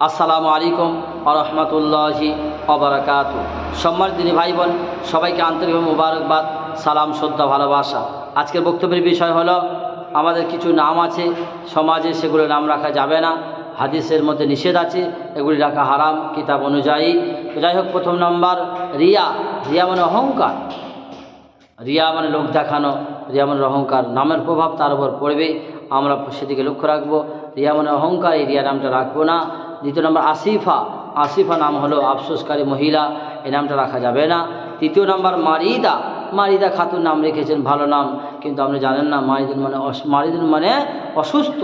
আসসালামু আলাইকুম আরহামতুল্লাহি অবরাকাত সম্মান দিনী ভাই বোন সবাইকে আন্তরিক মুবারকবাদ, সালাম, শ্রদ্ধা, ভালোবাসা। আজকের বক্তব্যের বিষয় হলো, আমাদের কিছু নাম আছে, সমাজে সেগুলো নাম রাখা যাবে না, হাদিসের মধ্যে নিষেধ আছে, এগুলি রাখা হারাম, কিতাব অনুযায়ী। যাই হোক, প্রথম নাম্বার, রিয়া। রিয়া মানে অহংকার। রিয়া মানে লোক দেখানো, রিয়া মানে অহংকার। নামের প্রভাব তার উপর পড়বে, আমরা সেদিকে লক্ষ্য রাখব। রিয়া মানে অহংকার, এই রিয়া নামটা রাখব না। দ্বিতীয় নম্বর আসিফা। আসিফা নাম হলো আফসোসকারী মহিলা, এই নামটা রাখা যাবে না। তৃতীয় নাম্বার মারিদা। মারিদা খাতুন নাম রেখেছেন, ভালো নাম, কিন্তু আপনি জানেন না মারিদুন মানে মারিদুন মানে অসুস্থ।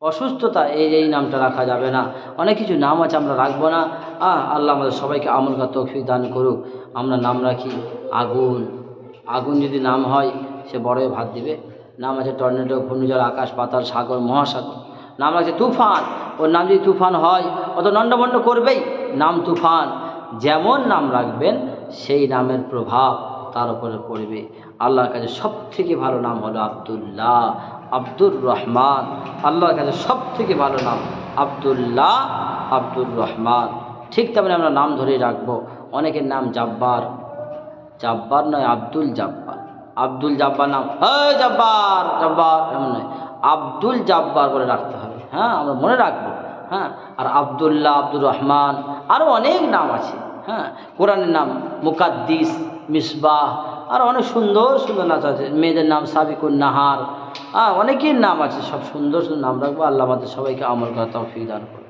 অসুস্থতা, এই এই নামটা রাখা যাবে না। অনেক কিছু নাম আছে, আমরা রাখব না। আহ, আল্লাহ আমাদের সবাইকে আমল করা তৌফিক দান করুক। আমরা নাম রাখি আগুন। আগুন যদি নাম হয়, সে বড়ই ভাত দিবে। নাম আছে টর্নেডো, ঘূর্ণিঝড়, আকাশ, পাতাল, সাগর, মহাসাগর। নাম আছে তুফান। ওর নাম যদি তুফান হয়, ও তো নণ্ডমণ্ড করবেই। নাম তুফান। যেমন নাম রাখবেন, সেই নামের প্রভাব তার উপরে পড়বে। আল্লাহর কাছে সব থেকে ভালো নাম হলো আবদুল্লাহ, আব্দুর রহমান। আল্লাহর কাছে সব থেকে ভালো নাম আবদুল্লাহ, আব্দুর রহমান। ঠিক তেমনি আমরা নাম ধরেই রাখব। অনেকের নাম জাব্বার। জাব্বার নয়, আব্দুল জাব্বার। আব্দুল জাব্বার নাম। হ্যাঁ জাব্বার জাব্বার, এমন নয়। আব্দুল জাব্বার করে রাখতে হবে। হ্যাঁ আমরা মনে রাখব। হ্যাঁ আর আবদুল্লাহ আব্দুর রহমান আরও অনেক নাম আছে। হ্যাঁ কোরআনের নাম মুকাদ্দিস, মিসবাহ, আর অনেক সুন্দর সুন্দর নাচ আছে। মেয়েদের নাম সাবিকুন নাহার হ্যাঁ অনেকের নাম আছে। সব সুন্দর সুন্দর নাম রাখব। আল্লাহ আমাদের সবাইকে আমল করা তৌফিক দান করুন।